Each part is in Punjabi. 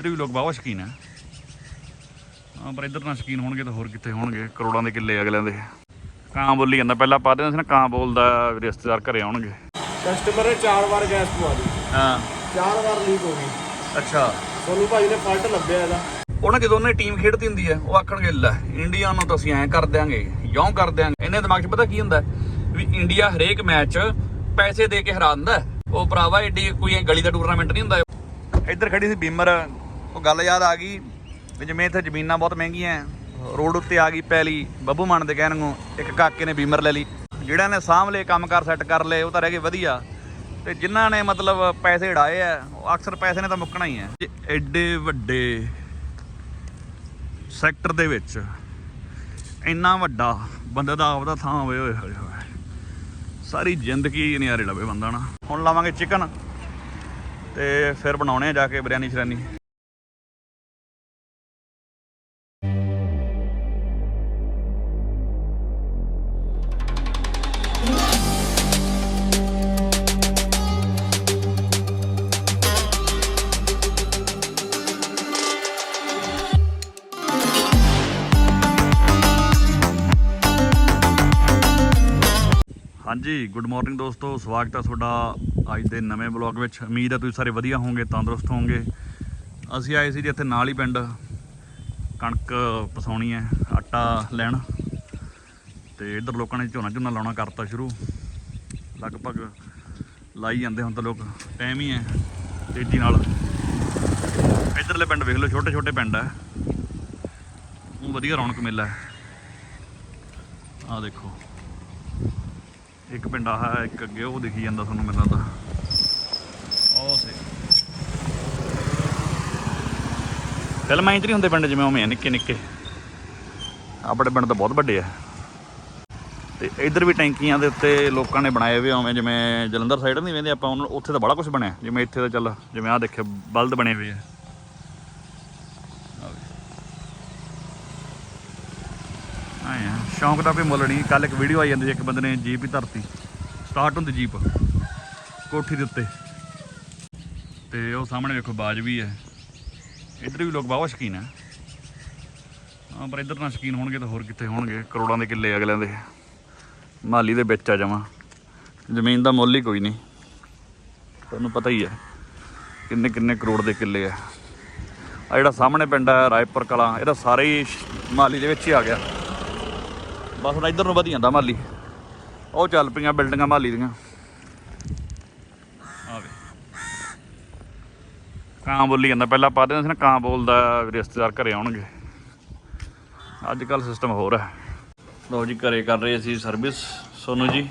ਇੱਧਰ ਵੀ ਲੋਕ ਬਾਵਾ ਸ਼ਕੀਨ ਹੈ ਹਾਂ ਪਰ ਇੱਧਰ ਨਾ ਸ਼ਕੀਨ ਹੋਣਗੇ ਤਾਂ ਹੋਰ ਕਿੱਥੇ ਹੋਣਗੇ? ਕਰੋੜਾਂ ਦੇ ਕਿੱਲੇ ਅਗਲਿਆਂ ਦੇ। ਕਾਂ ਬੋਲੀ ਜਾਂਦਾ। ਪਹਿਲਾਂ ਪਾ ਦਿੰਦੇ ਸੀ ਨਾ ਕਾਂ ਬੋਲਦਾ ਰਿਸ਼ਤੇਦਾਰ ਘਰੇ ਆਉਣਗੇ। ਕਸਟਮਰ ਨੇ ਚਾਰ ਵਾਰ ਗੈਸ ਪਵਾ ਦੀ ਹਾਂ। ਚਾਰ ਵਾਰ ਲੀਕ ਹੋ ਗਈ। ਅੱਛਾ। ਸੋਨੂ ਭਾਈ ਨੇ ਫਾਲਟ ਲੱਭਿਆ ਇਹਦਾ। ਉਹਨਾਂ ਜਦੋਂ ਉਹਨੇ ਟੀਮ ਖੇਡਦੀ ਹੁੰਦੀ ਹੈ ਉਹ ਆਖਣਗੇ ਲੈ ਇੰਡੀਆ ਨੂੰ ਤਾਂ ਅਸੀਂ ਐਂ ਕਰ ਦਿਆਂਗੇ ਯੋਂ ਕਰ ਦਿਆਂਗੇ। ਇਹਨੇ ਦਿਮਾਗ 'ਚ ਪਤਾ ਕੀ ਹੁੰਦਾ? ਵੀ ਇੰਡੀਆ ਹਰੇਕ ਮੈਚ ਪੈਸੇ ਦੇ ਕੇ ਹਰਾ ਦਿੰਦਾ। ਉਹ ਭਰਾਵਾ ਏਡੀ ਕੋਈ ਗਲੀ ਦਾ ਟੂਰਨਾਮੈਂਟ ਨਹੀਂ ਹੁੰਦਾ। ਇੱਧਰ ਖੜੀ ਸੀ ਬੀਮਰ ਉਹ ਗੱਲ ਯਾਦ ਆ ਗਈ ਵੀ ਜਿਵੇਂ ਇੱਥੇ ਜ਼ਮੀਨਾਂ ਬਹੁਤ ਮਹਿੰਗੀਆਂ ਰੋਡ ਉੱਤੇ ਆ ਗਈ ਪੈਲੀ, ਬੱਬੂ ਮਾਨ ਦੇ ਕਹਿਣ ਨੂੰ ਇੱਕ ਕਾਕੇ ਨੇ ਬੀਮਰ ਲੈ ਲਈ। ਜਿਹੜਾ ਨੇ ਸਾਂਭ ਲਏ ਕੰਮਕਾਰ ਸੈੱਟ ਕਰ ਲਏ, ਉਹ ਤਾਂ ਰਹਿ ਗਏ ਵਧੀਆ। ਤੇ ਜਿਨ੍ਹਾਂ ਨੇ ਮਤਲਬ ਪੈਸੇ ਢਾਏ ਆ ਉਹ ਅਕਸਰ ਪੈਸੇ ਨੇ ਤਾਂ ਮੁੱਕਣਾ ਹੀ ਹੈ ਐਡੇ ਵੱਡੇ ਸੈਕਟਰ ਦੇ ਵਿੱਚ ਇੰਨਾ ਵੱਡਾ ਬੰਦੇ ਦਾ ਆਪਦਾ ਥਾਂ ਹੋਵੇ ਹੋਏ ਹੋਏ ਹੋਏ। ਸਾਰੀ ਜ਼ਿੰਦਗੀ ਨਿਆਰੇ ਲਵੇ ਬੰਦਾ ਨਾ। ਹੁਣ ਲਾਵਾਂਗੇ ਚਿਕਨ ਤੇ ਫਿਰ ਬਣਾਉਣੇ ਆ ਜਾ ਕੇ ਬਿਰਿਆਨੀ ਸ਼ਰਾਨੀ ਹਾਂਜੀ ਗੁੱਡ ਮਾਰਨਿੰਗ ਦੋਸਤੋ, ਸਵਾਗਤ ਹੈ ਤੁਹਾਡਾ ਅੱਜ ਦੇ ਨਵੇਂ ਬਲੌਗ ਵਿੱਚ। ਉਮੀਦ ਹੈ ਤੁਸੀਂ ਸਾਰੇ ਵਧੀਆ ਹੋਵੋਗੇ, ਤੰਦਰੁਸਤ ਹੋਵੋਗੇ। ਅਸੀਂ ਆਏ ਸੀ ਜੀ ਇੱਥੇ ਨਾਲ ਹੀ ਪਿੰਡ ਕਣਕ ਪਸਾਉਣੀ ਹੈ, ਆਟਾ ਲੈਣ। ਤੇ ਇੱਧਰ ਲੋਕਾਂ ਨੇ ਝੋਨਾ ਝੋਨਾ ਲਾਉਣਾ ਕਰਤਾ ਸ਼ੁਰੂ। ਲਗਭਗ ਲਾਈ ਜਾਂਦੇ ਹੁਣ ਤਾਂ ਲੋਕ ਟਾਈਮ ਹੀ ਹੈ ਤੇਜ਼ੀ ਨਾਲ। ਇੱਧਰਲੇ ਪਿੰਡ ਵੇਖ ਲਓ ਛੋਟੇ ਛੋਟੇ ਪਿੰਡ ਹੈ ਉਹ ਵਧੀਆ ਰੌਣਕ ਮੇਲਾ ਹੈ। ਆਹ ਦੇਖੋ। ਇੱਕ ਪਿੰਡ ਆਹ ਇੱਕ ਅੱਗੇ, ਉਹ ਦਿਖੀ ਜਾਂਦਾ ਤੁਹਾਨੂੰ ਮੈਨੂੰ ਲੱਗਦਾ। ਉਹ ਸੇ ਫਿਲਮਾਂ ਇੰਚ ਨਹੀਂ ਹੁੰਦੇ ਪਿੰਡ ਜਿਵੇਂ ਉਵੇਂ ਆ, ਨਿੱਕੇ ਨਿੱਕੇ। ਆਪਣੇ ਪਿੰਡ ਤਾਂ ਬਹੁਤ ਵੱਡੇ ਆ। ਤੇ ਇੱਧਰ ਵੀ ਟੈਂਕੀਆਂ ਦੇ ਉੱਤੇ ਲੋਕਾਂ ਨੇ ਬਣਾਏ ਹੋਏ ਉਵੇਂ ਜਿਵੇਂ ਜਲੰਧਰ ਸਾਈਡ ਨਹੀਂ ਵੇਂਦੇ ਆਪਾਂ, ਉਹਨਾਂ ਉੱਥੇ ਤਾਂ ਬੜਾ ਕੁਝ ਬਣਿਆ। ਜਿਵੇਂ ਇੱਥੇ ਤਾਂ ਚੱਲ, ਜਿਵੇਂ ਆਹ ਦੇਖਿਓ ਬਲਦ ਬਣੇ ਹੋਏ ਆ ਆਏ ਆ ਸ਼ੌਂਕ ਦਾ ਕੋਈ ਮੁੱਲ ਨਹੀਂ। ਕੱਲ ਇੱਕ ਵੀਡੀਓ ਆਈ ਜਾਂਦੀ ਸੀ, ਇੱਕ ਬੰਦੇ ਨੇ ਜੀਪ ਹੀ ਧਰਤੀ। ਸਟਾਰਟ ਹੁੰਦੀ ਜੀਪ। ਕੋਠੀ ਦੇ ਉੱਤੇ। ਤੇ ਉਹ ਸਾਹਮਣੇ ਵੇਖੋ, ਬਾਜ ਵੀ ਹੈ। ਇੱਧਰ ਵੀ ਲੋਕ ਬਾਵਾ ਸ਼ਕੀਨ ਹੈ ਹਾਂ, ਪਰ ਇੱਧਰ ਨਾ ਸ਼ਕੀਨ ਹੋਣਗੇ ਤਾਂ ਹੋਰ ਕਿੱਥੇ ਹੋਣਗੇ? ਕਰੋੜਾਂ ਦੇ ਕਿੱਲੇ ਅਗਲਿਆਂ ਦੇ। ਮਾਲੀ ਦੇ ਵਿੱਚ ਆ ਜਾਵਾਂ। ਜ਼ਮੀਨ ਦਾ ਮੁੱਲ ਹੀ ਕੋਈ ਨਹੀਂ। ਤੁਹਾਨੂੰ ਪਤਾ ਹੀ ਹੈ, ਕਿੰਨੇ ਕਿੰਨੇ ਕਰੋੜ ਦੇ ਕਿੱਲੇ ਆ। ਆ ਜਿਹੜਾ ਸਾਹਮਣੇ ਪਿੰਡ ਹੈ ਰਾਏਪੁਰ ਕਲਾਂ ਇਹਦਾ ਸਾਰੇ ਹੀ ਸ਼- ਮਾਲੀ ਦੇ ਵਿੱਚ ਹੀ ਆ ਗਿਆ। ਬਸ ਹੁਣ ਇੱਧਰ ਨੂੰ ਵਧੀ ਜਾਂਦਾ ਮਾਲੀ। ਉਹ ਚੱਲ ਪਈਆਂ ਬਿਲਡਿੰਗਾਂ ਮਾਲੀ ਦੀਆਂ। ਕਾਂ ਬੋਲੀ ਜਾਂਦਾ। ਪਹਿਲਾਂ ਪਾ ਦਿੰਦੇ ਸੀ ਨਾ, ਕਾਂ ਬੋਲਦਾ ਰਿਸ਼ਤੇਦਾਰ ਘਰੇ ਆਉਣਗੇ। ਅੱਜ ਕੱਲ ਸਿਸਟਮ ਹੋਰ ਹੈ। ਲੋ ਜੀ, ਘਰੇ ਕਰ ਰਹੇ ਸੀ ਸਰਵਿਸ ਸੋਨੂ ਜੀ।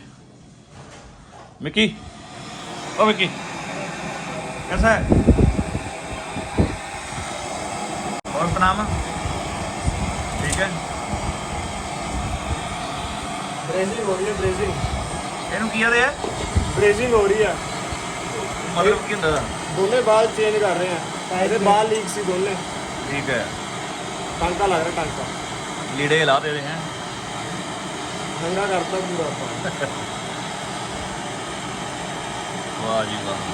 ਮਿੱਕੀ। ਓ ਮਿੱਕੀ। ਕਿਹਦਾ ਹੋਰ ਪ੍ਰਣਾਮ ਠੀਕ ਹੈ। ਬ੍ਰੇਜ਼ਿੰਗ ਹੋ ਰਹੀ ਹੈ ਬ੍ਰੇਜ਼ਿੰਗ ਇਹਨੂੰ ਕੀ ਆਦੇ ਆ ਬ੍ਰੇਜ਼ਿੰਗ ਹੋ ਰਹੀ ਹੈ। ਮਤਲਬ ਕੀ ਹੁੰਦਾ? ਦੋਨੇ ਬਾਲ ਚੇਂਜ ਕਰ ਰਹੇ ਆ। ਇਹਦੇ ਬਾਲ ਲੀਕ ਸੀ ਦੋਨੇ। ਠੀਕ ਹੈ। ਟਾਂਕਾ ਲੱਗ ਰਿਹਾ ਟਾਂਕਾ। ਲੀੜੇ ਲਾ ਦੇ ਰਹੇ ਹੈ ਹੰਗਾ ਕਰਤਾ ਪੂਰਾ ਆਪਾਂ। ਵਾਹ ਜੀ ਵਾਹ।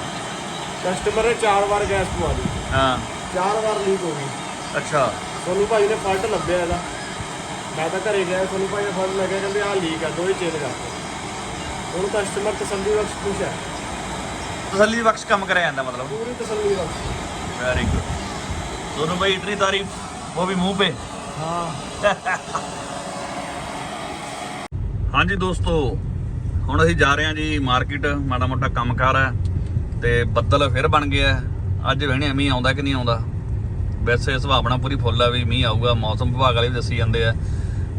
ਕਸਟਮਰ ਨੇ ਚਾਰ ਵਾਰ ਗੈਸ ਪਵਾ ਦੀ ਹਾਂ। ਚਾਰ ਵਾਰ ਲੀਕ ਹੋ ਗਈ। ਅੱਛਾ। ਸੋਨੂ ਭਾਈ ਨੇ ਫਾਲਟ ਲੱਭਿਆ ਇਹਦਾ। ਮੈਂ ਤਾਂ ਘਰੇ ਗਿਆ ਸੋਨੂੰ ਭਾਈ ਦਾ ਫੋਨ ਲੱਗਿਆ ਕਹਿੰਦੇ ਆ ਲੀਕ ਆ ਦੋਈ ਚੇਂਜ ਕਰ ਹੁਣ ਕਸਟਮਰ ਤਸੱਲੀ ਬਖਸ਼ ਖੁਸ਼ ਹੈ ਤਸੱਲੀ ਬਖਸ਼ ਕੰਮ ਕਰਿਆ ਜਾਂਦਾ ਮਤਲਬ। ਪੂਰੀ ਤਸੱਲੀ ਬਖਸ਼। ਵੈਰੀ ਗੁੱਡ ਸੋਨੂੰ ਭਾਈ ਇਤਨੀ ਤਾਰੀਫ ਉਹ ਵੀ ਮੂੰਹ ਪੇ। ਹਾਂ। ਹਾਂਜੀ ਦੋਸਤੋ ਹੁਣ ਅਸੀਂ ਜਾ ਰਹੇ ਹਾਂ ਜੀ ਮਾਰਕੀਟ ਮਾੜਾ ਮੋਟਾ ਕੰਮਕਾਰ ਹੈ ਤੇ ਬੱਦਲ ਫਿਰ ਬਣ ਗਿਆ ਹੈ। ਅੱਜ ਵੇਣੇ ਮੀਂਹ ਆਉਂਦਾ ਕਿ ਨਹੀਂ ਆਉਂਦਾ। ਵੈਸੇ ਸੁਭਾਵਨਾ ਪੂਰੀ ਫੁੱਲ ਆ ਵੀ ਮੀਂਹ ਆਊਗਾ ਮੌਸਮ ਵਿਭਾਗ ਵਾਲੇ ਵੀ ਦੱਸੀ ਜਾਂਦੇ ਆ।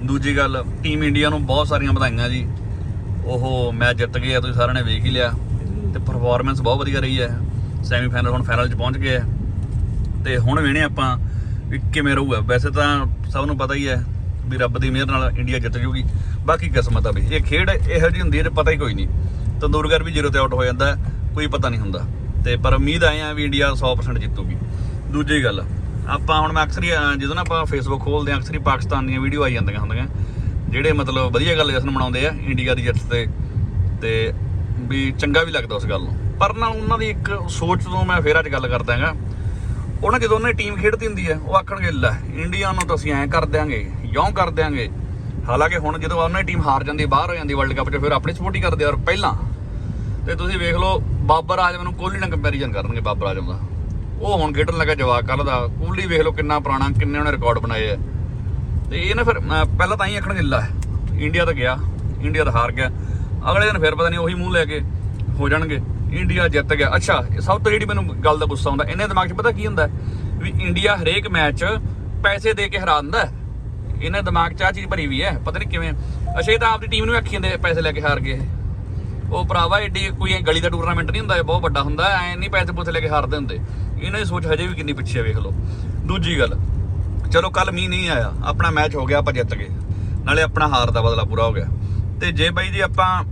ਦੂਜੀ ਗੱਲ ਟੀਮ ਇੰਡੀਆ ਨੂੰ ਬਹੁਤ ਸਾਰੀਆਂ ਵਧਾਈਆਂ ਜੀ। ਉਹ ਮੈਚ ਜਿੱਤ ਗਏ ਆ, ਤੁਸੀਂ ਸਾਰਿਆਂ ਨੇ ਵੇਖ ਹੀ ਲਿਆ। ਤੇ ਪਰਫਾਰਮੈਂਸ ਬਹੁਤ ਵਧੀਆ ਰਹੀ ਹੈ। ਸੈਮੀ ਫਾਈਨਲ ਹੁਣ ਫਾਈਨਲ 'ਚ ਪਹੁੰਚ ਗਏ ਆ। ਤੇ ਹੁਣ ਵੇਣੇ ਆਪਾਂ ਵੀ ਕਿਵੇਂ ਰਹੂਗਾ। ਵੈਸੇ ਤਾਂ ਸਭ ਨੂੰ ਪਤਾ ਹੀ ਹੈ ਵੀ ਰੱਬ ਦੀ ਮਿਹਰ ਨਾਲ ਇੰਡੀਆ ਜਿੱਤ ਜੂਗੀ। ਬਾਕੀ ਕਿਸਮਤ ਆ ਵੀ, ਇਹ ਖੇਡ ਇਹੋ ਜਿਹੀ ਹੁੰਦੀ ਹੈ ਤੇ ਪਤਾ ਹੀ ਕੋਈ ਨਹੀਂ। ਤੰਦੂਰਗਰ ਵੀ ਜ਼ੀਰੋ ਤੇ ਆਊਟ ਹੋ ਜਾਂਦਾ, ਕੋਈ ਪਤਾ ਨਹੀਂ ਹੁੰਦਾ। ਤੇ ਪਰ ਉਮੀਦ ਆਏ ਆ ਵੀ ਇੰਡੀਆ 100% ਜਿੱਤੂਗੀ। ਦੂਜੀ ਗੱਲ ਆਪਾਂ ਹੁਣ ਮੈਂ ਅਕਸਰ ਹੀ ਜਦੋਂ ਨਾ ਆਪਾਂ ਫੇਸਬੁੱਕ ਖੋਲਦੇ ਆ ਅਕਸਰ ਹੀ ਪਾਕਿਸਤਾਨ ਦੀਆਂ ਵੀਡੀਓ ਆਈ ਜਾਂਦੀਆਂ ਹੁੰਦੀਆਂ। ਜਿਹੜੇ ਮਤਲਬ ਵਧੀਆ ਗੱਲ ਜਸ਼ਨ ਮਨਾਉਂਦੇ ਆ ਇੰਡੀਆ ਦੀ ਜਿੱਤ ਤੇ ਤੇ ਵੀ ਚੰਗਾ ਵੀ ਲੱਗਦਾ ਉਸ ਗੱਲ ਨੂੰ। ਪਰ ਨਾ ਉਹਨਾਂ ਦੀ ਇੱਕ ਸੋਚ ਤੋਂ ਮੈਂ ਫੇਰ ਅੱਜ ਗੱਲ ਕਰਦਾ ਹੈਗਾ। ਉਹਨਾਂ ਜਦੋਂ ਉਹਨਾਂ ਦੀ ਟੀਮ ਖੇਡਦੀ ਹੁੰਦੀ ਹੈ ਉਹ ਆਖਣਗੇ ਲੈ ਇੰਡੀਆ ਨੂੰ ਤਾਂ ਅਸੀਂ ਐਂ ਕਰ ਦਿਆਂਗੇ ਯੋਂ ਕਰ ਦਿਆਂਗੇ। ਹਾਲਾਂਕਿ ਹੁਣ ਜਦੋਂ ਉਹਨਾਂ ਦੀ ਟੀਮ ਹਾਰ ਜਾਂਦੀ ਹੈ, ਬਾਹਰ ਹੋ ਜਾਂਦੀ ਵਰਲਡ ਕੱਪ 'ਚ ਫਿਰ ਆਪਣੀ ਸਪੋਰਟ ਹੀ ਕਰਦੇ ਔਰ ਪਹਿਲਾਂ ਤੇ ਤੁਸੀਂ ਵੇਖ ਲਓ ਬਾਬਰ ਆਜਮ ਨੂੰ ਕੋਹਲੀ ਨਾਲ ਕੰਪੈਰੀਜ਼ਨ ਕਰਨਗੇ ਬਾਬਰ ਆਜਮ ਦਾ। ਉਹ ਹੁਣ ਖੇਡਣ ਲੱਗਾ ਜਵਾਕ ਕੱਲ ਦਾ। ਕੋਹਲੀ ਵੇਖ ਲਓ ਕਿੰਨਾ ਪੁਰਾਣਾ, ਕਿੰਨੇ ਉਹਨੇ ਰਿਕਾਰਡ ਬਣਾਏ ਆ। ਤੇ ਇਹ ਨਾ ਫਿਰ ਪਹਿਲਾਂ ਤਾਂ ਹੀ ਆਖਣ ਲੈ ਇੰਡੀਆ ਤਾਂ ਗਿਆ ਇੰਡੀਆ ਤਾਂ ਹਾਰ ਗਿਆ। ਅਗਲੇ ਦਿਨ ਫਿਰ ਪਤਾ ਨਹੀਂ ਉਹੀ ਮੂੰਹ ਲੈ ਕੇ ਹੋ ਜਾਣਗੇ। ਇੰਡੀਆ ਜਿੱਤ ਗਿਆ। ਅੱਛਾ, ਇਹ ਸਭ ਤੋਂ ਜਿਹੜੀ ਮੈਨੂੰ ਗੱਲ ਦਾ ਗੁੱਸਾ ਆਉਂਦਾ, ਇਹਨੇ ਦਿਮਾਗ 'ਚ ਪਤਾ ਕੀ ਹੁੰਦਾ? ਵੀ ਇੰਡੀਆ ਹਰੇਕ ਮੈਚ ਪੈਸੇ ਦੇ ਕੇ ਹਰਾ ਦਿੰਦਾ ਹੈ। ਇਹਨਾਂ ਦਿਮਾਗ 'ਚ ਆ ਚੀਜ਼ ਭਰੀ ਵੀ ਹੈ, ਪਤਾ ਨਹੀਂ ਕਿਵੇਂ। ਅੱਛਾ, ਇਹ ਤਾਂ ਆਪਦੀ ਟੀਮ ਨੂੰ ਆਖੀ ਜਾਂਦੇ ਪੈਸੇ ਲੈ ਕੇ ਹਾਰ ਗਏ ਇਹ। ਉਹ ਭਰਾਵਾ, ਏਡੀ ਕੋਈ ਗਲੀ ਦਾ ਟੂਰਨਾਮੈਂਟ ਨਹੀਂ ਹੁੰਦਾ, ਇਹ ਬਹੁਤ ਵੱਡਾ ਹੁੰਦਾ, ਐ ਨਹੀਂ ਪੈਸੇ ਪੂਸੇ ਲੈ ਕੇ ਹਾਰਦੇ ਹੁੰਦੇ। ਇਹਨਾਂ ਦੀ ਸੋਚ ਹਜੇ ਵੀ ਕਿੰਨੀ ਪਿੱਛੇ ਆ, ਵੇਖ ਲਓ। ਦੂਜੀ ਗੱਲ ਚਲੋ ਕੱਲ ਮੀਂਹ ਨਹੀਂ ਆਇਆ ਆਪਣਾ ਮੈਚ ਹੋ ਗਿਆ ਆਪਾਂ ਜਿੱਤ ਗਏ। ਨਾਲੇ ਆਪਣਾ ਹਾਰ ਦਾ ਬਦਲਾ ਪੂਰਾ ਹੋ ਗਿਆ। ਤੇ ਜੇ ਬਾਈ ਜੀ ਆਪਾਂ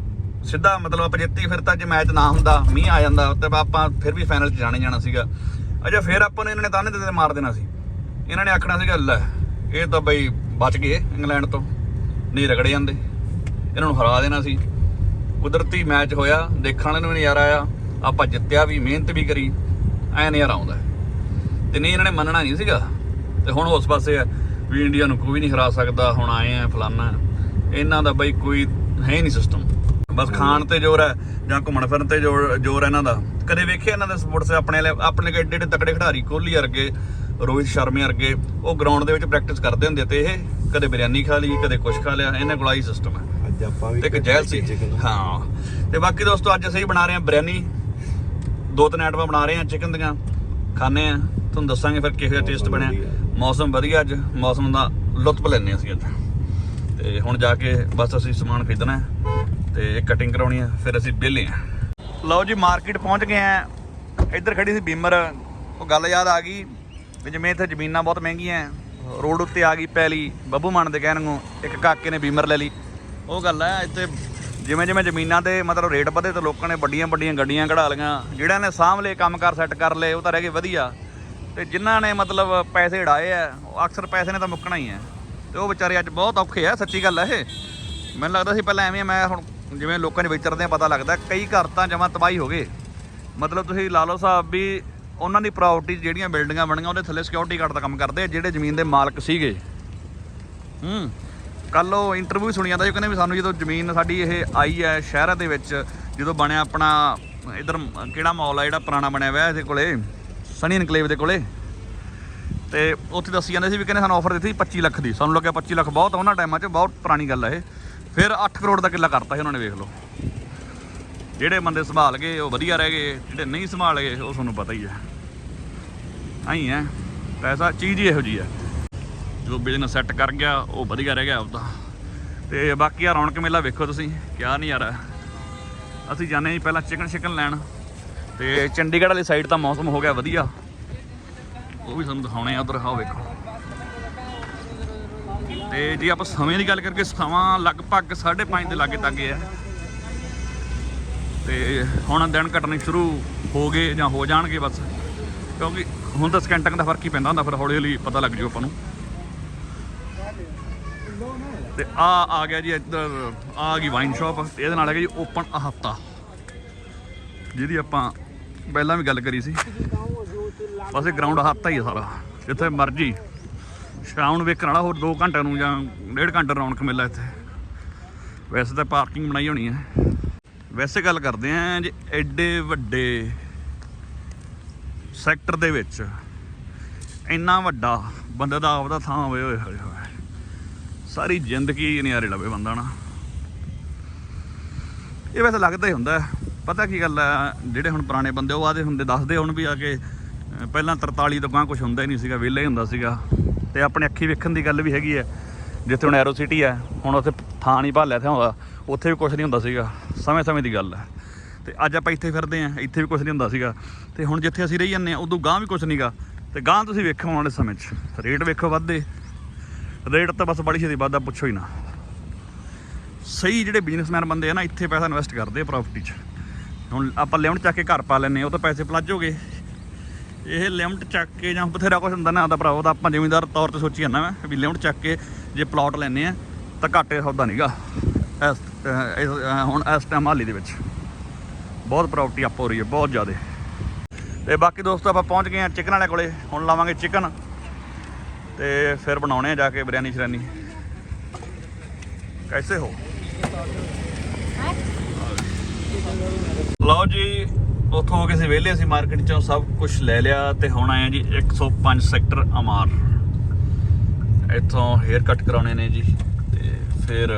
ਸਿੱਧਾ ਮਤਲਬ ਆਪਾਂ ਜਿੱਤੀ ਫਿਰ ਤਾਂ ਜੇ ਮੈਚ ਨਾ ਹੁੰਦਾ ਮੀਂਹ ਆ ਜਾਂਦਾ ਤੇ ਆਪਾਂ ਫਿਰ ਵੀ ਫਾਈਨਲ 'ਚ ਜਾਣੇ ਜਾਣਾ ਸੀਗਾ। ਅਜਾ ਫਿਰ ਆਪਾਂ ਨੂੰ ਇਹਨਾਂ ਨੇ ਤਾਨੇ ਦੇ ਮਾਰ ਦੇਣਾ ਸੀ। ਇਹਨਾਂ ਨੇ ਆਖਣਾ ਸੀਗਾ ਲੈ ਇਹ ਤਾਂ ਬਈ ਬਚ ਗਏ ਇੰਗਲੈਂਡ ਤੋਂ ਨਹੀਂ ਰਗੜੇ ਜਾਂਦੇ। ਇਹਨਾਂ ਨੂੰ ਹਰਾ ਦੇਣਾ ਸੀ। ਕੁਦਰਤੀ ਮੈਚ ਹੋਇਆ ਦੇਖਣ ਵਾਲੇ ਨੂੰ ਵੀ ਨਜ਼ਾਰਾ ਆਇਆ। ਆਪਾਂ ਜਿੱਤਿਆ ਵੀ ਮਿਹਨਤ ਵੀ ਕਰੀ। ਐ ਨਜ਼ਾਰਾ ਆਉਂਦਾ ਤੇ ਨਹੀਂ ਇਹਨਾਂ ਨੇ ਮੰਨਣਾ ਨਹੀਂ ਸੀਗਾ। ਤੇ ਹੁਣ ਉਸ ਪਾਸੇ ਆ ਵੀ ਇੰਡੀਆ ਨੂੰ ਕੋਈ ਨਹੀਂ ਹਰਾ ਸਕਦਾ ਹੁਣ ਆਏ ਆ ਫਲਾਨਾ। ਇਹਨਾਂ ਦਾ ਬਈ ਕੋਈ ਹੈ ਨਹੀਂ ਸਿਸਟਮ ਬਸ ਖਾਣ ਤੇ ਜ਼ੋਰ ਹੈ ਜਾਂ ਘੁੰਮਣ ਫਿਰਨ ਤੇ ਜ਼ੋਰ ਜ਼ੋਰ ਹੈ ਇਹਨਾਂ ਦਾ। ਕਦੇ ਵੇਖਿਆ ਇਹਨਾਂ ਦੇ ਸਪੋਰਟਸ ਆਪਣੇ ਆਪਣੇ ਕੋਲ ਏਡੇ ਏਡੇ ਤਕੜੇ ਖਿਡਾਰੀ ਕੋਹਲੀ ਵਰਗੇ ਰੋਹਿਤ ਸ਼ਰਮੇ ਵਰਗੇ ਉਹ ਗਰਾਊਂਡ ਦੇ ਵਿੱਚ ਪ੍ਰੈਕਟਿਸ ਕਰਦੇ ਹੁੰਦੇ ਤੇ ਇਹ ਕਦੇ ਬਿਰਿਆਨੀ ਖਾ ਲਈ ਕਦੇ ਕੁਛ ਖਾ ਲਿਆ। ਇਹਨਾਂ ਕੋਲ ਆਹੀ ਸਿਸਟਮ ਹੈ। ਅੱਜ ਆਪਾਂ ਵੀ ਤੇ ਇੱਕ ਜੈਲ ਸੀ। ਹਾਂ। ਤੇ ਬਾਕੀ ਦੋਸਤੋ ਅੱਜ ਅਸੀਂ ਬਣਾ ਰਹੇ ਹਾਂ ਬਿਰਿਆਨੀ। ਦੋ ਤਿੰਨ ਆਈਟਮਾਂ ਬਣਾ ਰਹੇ ਹਾਂ ਚਿਕਨ ਦੀਆਂ। ਖਾਣੇ ਆ ਤੁਹਾਨੂੰ ਦੱਸਾਂਗੇ ਫਿਰ ਕਿਹੋ ਜਿਹਾ ਟੇਸਟ ਬਣਿਆ। ਮੌਸਮ ਵਧੀਆ ਅੱਜ। ਮੌਸਮ ਦਾ ਲੁਤਫ ਲੈਣੇ ਅਸੀਂ ਅੱਜ। ਤੇ ਹੁਣ ਜਾ ਕੇ ਬਸ ਅਸੀਂ ਸਮਾਨ ਖਰੀਦਣਾ ਤੇ ਕਟਿੰਗ ਕਰਾਉਣੀ ਹੈ ਫਿਰ ਅਸੀਂ ਵਿਹਲੇ ਆ ਲਓ ਜੀ ਮਾਰਕੀਟ ਪਹੁੰਚ ਗਏ ਆ ਇੱਧਰ ਖੜੀ ਸੀ ਬੀਮਰ। ਉਹ ਗੱਲ ਯਾਦ ਆ ਗਈ ਵੀ ਜਿਵੇਂ ਇੱਥੇ ਜ਼ਮੀਨਾਂ ਬਹੁਤ ਮਹਿੰਗੀਆਂ ਰੋਡ ਉੱਤੇ ਆ ਗਈ ਪੈਲੀ। ਬੱਬੂ ਮਾਨ ਦੇ ਕਹਿਣ ਨੂੰ ਇੱਕ ਕਾਕੇ ਨੇ ਬੀਮਰ ਲੈ ਲਈ। ਉਹ ਗੱਲ ਹੈ ਇੱਥੇ ਜਿਵੇਂ ਜਿਵੇਂ ਜ਼ਮੀਨਾਂ ਦੇ ਮਤਲਬ ਰੇਟ ਵਧੇ ਤੇ ਲੋਕਾਂ ਨੇ ਵੱਡੀਆਂ ਵੱਡੀਆਂ ਗੱਡੀਆਂ ਕਢਾ ਲਈਆਂ, ਜਿਹੜਿਆਂ ਨੇ ਸਾਂਭ ਲਏ ਕੰਮਕਾਰ ਸੈੱਟ ਕਰ ਲਏ, ਉਹ ਤਾਂ ਰਹਿ ਗਏ ਵਧੀਆ। ਤੇ ਜਿਨ੍ਹਾਂ ਨੇ ਮਤਲਬ ਪੈਸੇ ਢਾਏ ਆ, ਉਹ ਅਕਸਰ ਪੈਸੇ ਨੇ ਤਾਂ ਮੁੱਕਣਾ ਹੀ ਹੈ ਤੇ ਉਹ ਵਿਚਾਰੇ ਅੱਜ ਬਹੁਤ ਔਖੇ ਆ, ਸੱਚੀ ਗੱਲ ਹੈ ਇਹ। ਮੈਨੂੰ ਲੱਗਦਾ ਸੀ ਪਹਿਲਾਂ ਐਵੇਂ ਮੈਂ ਹੁਣ ਜਿਵੇਂ ਲੋਕਾਂ ਦੇ ਵਿਚਰਦੇ ਆ, ਪਤਾ ਲੱਗਦਾ, ਕਈ ਘਰ ਤਾਂ ਜਮਾ ਤਬਾਹੀ ਹੋ ਗਏ। ਮਤਲਬ ਤੁਸੀਂ ਲਾ ਲਓ ਸਾਹਿਬ ਵੀ ਉਹਨਾਂ ਦੀ ਪ੍ਰਾਪਰਟੀ ਜਿਹੜੀਆਂ ਬਿਲਡਿੰਗਾਂ ਬਣੀਆਂ, ਉਹਦੇ ਥੱਲੇ ਸਿਕਿਉਰਿਟੀ ਗਾਰਡ ਦਾ ਕੰਮ ਕਰਦੇ ਆ, ਜਿਹੜੇ ਜ਼ਮੀਨ ਦੇ ਮਾਲਕ ਸੀਗੇ। ਹੂੰ। ਕੱਲ ਉਹ ਇੰਟਰਵਿਊ ਸੁਣੀ ਜਾਂਦਾ ਸੀ ਕਹਿੰਦੇ ਵੀ ਸਾਨੂੰ ਜਦੋਂ ਜ਼ਮੀਨ ਸਾਡੀ ਇਹ ਆਈ ਹੈ ਸ਼ਹਿਰਾਂ ਦੇ ਵਿੱਚ, ਜਦੋਂ ਬਣਿਆ ਆਪਣਾ ਇਧਰ ਕਿਹੜਾ ਮਾਲ ਆ ਜਿਹੜਾ ਪੁਰਾਣਾ ਬਣਿਆ ਹੋਇਆ ਇਹਦੇ ਕੋਲੇ, ਸਨੀ ਇਨਕਲੇਵ ਦੇ ਕੋਲੇ, ਤੇ ਉੱਥੇ ਦੱਸੀ ਜਾਂਦੇ ਸੀ ਵੀ ਕਹਿੰਦੇ ਸਾਨੂੰ ਆਫਰ ਦਿੱਤੀ 25 ਲੱਖ ਦੀ, ਸਾਨੂੰ ਲੱਗਿਆ 25 ਲੱਖ ਬਹੁਤ ਉਹਨਾਂ ਟਾਈਮਾਂ 'ਚ ਬਹੁਤ ਪੁਰਾਣੀ ਗੱਲ ਹੈ ਇਹ, ਫਿਰ 8 ਕਰੋੜ ਦਾ ਕਿੱਲਾ ਕਰਤਾ ਸੀ ਉਹਨਾਂ ਨੇ ਵੇਖ ਲਓ। ਜਿਹੜੇ ਬੰਦੇ ਸੰਭਾਲ ਗਏ, ਉਹ ਵਧੀਆ ਰਹਿ ਗਏ, ਜਿਹੜੇ ਨਹੀਂ ਸੰਭਾਲ ਗਏ, ਉਹ ਤੁਹਾਨੂੰ ਪਤਾ ਹੀ ਹੈ। ਆਈ ਹੈ, ਪੈਸਾ ਚੀਜ਼ ਹੀ ਇਹੋ ਜੀ ਹੈ। ਜੋ ਬਿਜ਼ਨਸ ਸੈੱਟ ਕਰ ਗਿਆ, ਉਹ ਵਧੀਆ ਰਹਿ ਗਿਆ ਆਪਦਾ। ਤੇ ਬਾਕੀ ਆ ਰੌਣਕ ਮੇਲਾ ਵੇਖੋ ਤੁਸੀਂ, ਕਿਆ ਨਜ਼ਾਰਾ। ਹੈ। ਅਸੀਂ ਜਾਂਦੇ ਜੀ ਪਹਿਲਾਂ ਚਿਕਨ ਸ਼ਿਕਨ ਲੈਣ। ਤੇ ਚੰਡੀਗੜ੍ਹ ਵਾਲੀ ਸਾਈਡ ਤਾਂ ਮੌਸਮ ਹੋ ਗਿਆ ਵਧੀਆ। ਉਹ ਵੀ ਤੁਹਾਨੂੰ ਦਿਖਾਉਣੇ ਆ ਉਧਰ ਆਓ ਵੇਖੋ। ਤੇ ਜੇ ਆਪਾਂ ਸਮੇਂ ਦੀ ਗੱਲ ਕਰਕੇ ਸਮਾਂ ਲਗਭਗ 5:30 ਦੇ ਲਾਗੇ ਤਾਗੇ ਹੈ ਤੇ ਹੁਣ ਦਿਨ ਘਟਣੇ ਸ਼ੁਰੂ ਹੋ ਗਏ ਜਾਂ ਹੋ ਜਾਣਗੇ ਬਸ। ਕਿਉਂਕਿ ਹੁਣ ਤਾਂ ਸਕਿੰਟਾਂ ਦਾ ਫ਼ਰਕ ਹੀ ਪੈਂਦਾ ਹੁੰਦਾ, ਫਿਰ ਹੌਲੀ ਹੌਲੀ ਪਤਾ ਲੱਗ ਜੂ ਆਪਾਂ ਨੂੰ। ਤੇ ਆ ਆ ਗਿਆ ਜੀ ਇੱਧਰ, ਆ ਗਈ ਵਾਈਨ ਸ਼ਾਪ ਇਹਦੇ ਨਾਲ ਹੈਗਾ ਜੀ ਓਪਨ ਹਫਤਾ। ਜਿਹਦੀ ਆਪਾਂ ਪਹਿਲਾਂ ਵੀ ਗੱਲ ਕਰੀ ਸੀ। ਬਸ ਇਹ ਗਰਾਊਂਡ ਹਫਤਾ ਹੀ ਆ ਸਾਰਾ। ਜਿੱਥੇ ਮਰਜ਼ੀ। ਸ਼ਾਮ ਨੂੰ ਵੇਖਣ ਵਾਲਾ ਹੋਰ 2 ਘੰਟੇ ਨੂੰ ਜਾਂ 1.5 ਘੰਟੇ ਰੌਣਕ ਮੇਲਾ ਇੱਥੇ। ਵੈਸੇ ਤਾਂ ਪਾਰਕਿੰਗ ਬਣਾਈ ਹੋਣੀ ਹੈ। ਵੈਸੇ ਗੱਲ ਕਰਦੇ ਆਂ ਜੇ ਐਡੇ ਵੱਡੇ ਸੈਕਟਰ ਦੇ ਵਿੱਚ, ਇੰਨਾ ਵੱਡਾ, ਬੰਦੇ ਦਾ ਆਪਦਾ ਥਾਂ ਹੋਵੇ ਹੋਏ ਹੋਏ ਹੋਏ। ਸਾਰੀ ਜ਼ਿੰਦਗੀ ਨਿਆਰੇ ਲਵੇ ਬੰਦਾ ਨਾ। ਇਹ ਵੈਸੇ ਲੱਗਦਾ ਹੀ ਹੁੰਦਾ ਪਤਾ ਕੀ ਗੱਲ ਹੈ, ਜਿਹੜੇ ਹੁਣ ਪੁਰਾਣੇ ਬੰਦੇ ਉਹ ਆਦੇ ਹੁੰਦੇ, ਦੱਸਦੇ ਹੁਣ ਵੀ ਆ ਕੇ ਪਹਿਲਾਂ 43 ਤੋਂ ਗਾਂ ਕੁਝ ਹੁੰਦਾ ਹੀ ਨਹੀਂ ਸੀਗਾ, ਵਿਹਲਾ ਹੀ ਹੁੰਦਾ ਸੀਗਾ। ਤੇ ਆਪਣੇ ਅੱਖੀ ਵੇਖਣ ਦੀ ਗੱਲ ਵੀ ਹੈਗੀ ਹੈ, ਜਿੱਥੇ ਹੁਣ ਐਰੋ ਸਿਟੀ ਹੈ, ਹੁਣ ਉੱਥੇ ਥਾਂ ਨਹੀਂ ਭਾਲਿਆ ਥਿਆ ਹੁੰਦਾ, ਉੱਥੇ ਵੀ ਕੁਝ ਨਹੀਂ ਹੁੰਦਾ ਸੀਗਾ ਸਮੇਂ ਸਮੇਂ ਦੀ ਗੱਲ ਹੈ। ਤੇ ਅੱਜ ਆਪਾਂ ਇੱਥੇ ਫਿਰਦੇ ਆਂ ਇੱਥੇ ਵੀ ਕੁਝ ਨਹੀਂ ਹੁੰਦਾ ਸੀਗਾ। ਤੇ ਹੁਣ ਜਿੱਥੇ ਅਸੀਂ ਰਹੀ ਜਾਂਦੇ ਆ ਉਦੋਂ ਗਾਂ ਵੀ ਕੁਝ ਨਹੀਂਗਾ ਤੇ ਗਾਂ ਤੁਸੀਂ ਵੇਖੋ ਆਉਣ ਵਾਲੇ ਸਮੇਂ 'ਚ, ਰੇਟ ਵੇਖੋ ਵੱਧਦੇ। ਰੇਟ ਤਾਂ ਬਸ ਬੜੀ ਛੇਤੀ ਵੱਧਦਾ ਪੁੱਛੋ ਹੀ ਨਾ। ਸਹੀ ਜਿਹੜੇ ਬਿਜ਼ਨਸਮੈਨ ਬੰਦੇ ਆ ਨਾ, ਇੱਥੇ ਪੈਸਾ ਇਨਵੈਸਟ ਕਰਦੇ ਆ ਪ੍ਰਾਪਰਟੀ 'ਚ। ਹੁਣ ਆਪਾਂ ਲਿਮਟ ਚੱਕ ਕੇ ਘਰ ਪਾ ਲੈਨੇ ਉਹ ਤਾਂ ਪੈਸੇ ਪਲੱਜ ਹੋ ਗਏ। ਇਹ ਲਿਮਟ ਚੱਕ ਕੇ ਜਾਂ ਬਥੇਰਾ ਕੁਝ ਹੁੰਦਾ ਨਾ ਤਾਂ ਭਰਾ ਉਹਦਾ ਆਪਾਂ ਜ਼ਿਮੀਂਦਾਰ ਤੌਰ ਤੇ ਸੋਚੀ ਜਾਂਦਾ ਮੈਂ ਵੀ ਲਿਮਟ ਚੱਕ ਕੇ ਜੇ ਪਲਾਟ ਲੈਨੇ ਆ, ਤਾਂ ਘਾਟੇ ਸੌਦਾ ਨਹੀਂਗਾ ਇਸ ਇਸ- ਹੁਣ ਇਸ ਟਾਈਮ ਹਾਲੀ ਦੇ ਵਿੱਚ। ਬਹੁਤ ਪ੍ਰਾਪਰਟੀ ਅਪ ਹੋ ਰਹੀ ਹੈ, ਬਹੁਤ ਜ਼ਿਆਦਾ। ਤੇ ਬਾਕੀ ਦੋਸਤੋ ਆਪਾਂ ਪਹੁੰਚ ਗਏ ਆ ਚਿਕਨ ਵਾਲੇ ਕੋਲੇ, ਹੁਣ ਲਾਵਾਂਗੇ ਚਿਕਨ ਤੇ ਫਿਰ ਬਣਾਉਣੇ ਆ ਜਾ ਕੇ ਬਿਰਿਆਨੀ ਸ਼ਰਾਨੀ ਕੈਸੇ ਹੋ? ਲਓ ਜੀ, ਉੱਥੋਂ ਹੋ ਕੇ ਅਸੀਂ ਵਿਹਲੇ ਸੀ ਮਾਰਕੀਟ ਚੋਂ ਸਭ ਕੁਝ ਲੈ ਲਿਆ ਤੇ ਹੁਣ ਆਏ ਆ ਜੀ 105 ਸੈਕਟਰ ਅਮਾਰ। ਇੱਥੋਂ ਹੇਅਰ ਕੱਟ ਕਰਾਉਣੇ ਨੇ ਜੀ ਤੇ ਫਿਰ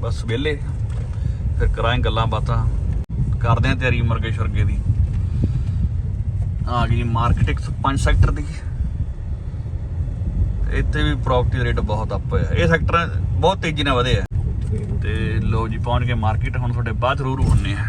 ਬਸ ਵਿਹਲੇ। ਫਿਰ ਕਰਾਂ ਗੱਲਾਂ ਬਾਤਾਂ। ਕਰਦੇ ਆਂ ਤਿਆਰੀ ਮੁਰਗੇ ਸ਼ੁਰਗੇ ਦੀ। ਆ ਗਈ ਮਾਰਕੀਟ 105 ਸੈਕਟਰ ਦੀ। ਇੱਥੇ ਵੀ ਪ੍ਰਾਪਰਟੀ ਰੇਟ ਬਹੁਤ ਅੱਪ ਹੋਇਆ। ਇਹ ਸੈਕਟਰ ਬਹੁਤ ਤੇਜ਼ੀ ਨਾਲ ਵਧੇ ਆ। ਤੇ ਲੋ ਜੀ, ਪਹੁੰਚ ਕੇ ਮਾਰਕੀਟ ਹੁਣ ਤੁਹਾਡੇ ਬਾਅਦ ਜ਼ਰੂਰ ਹੁੰਨੇ ਆ।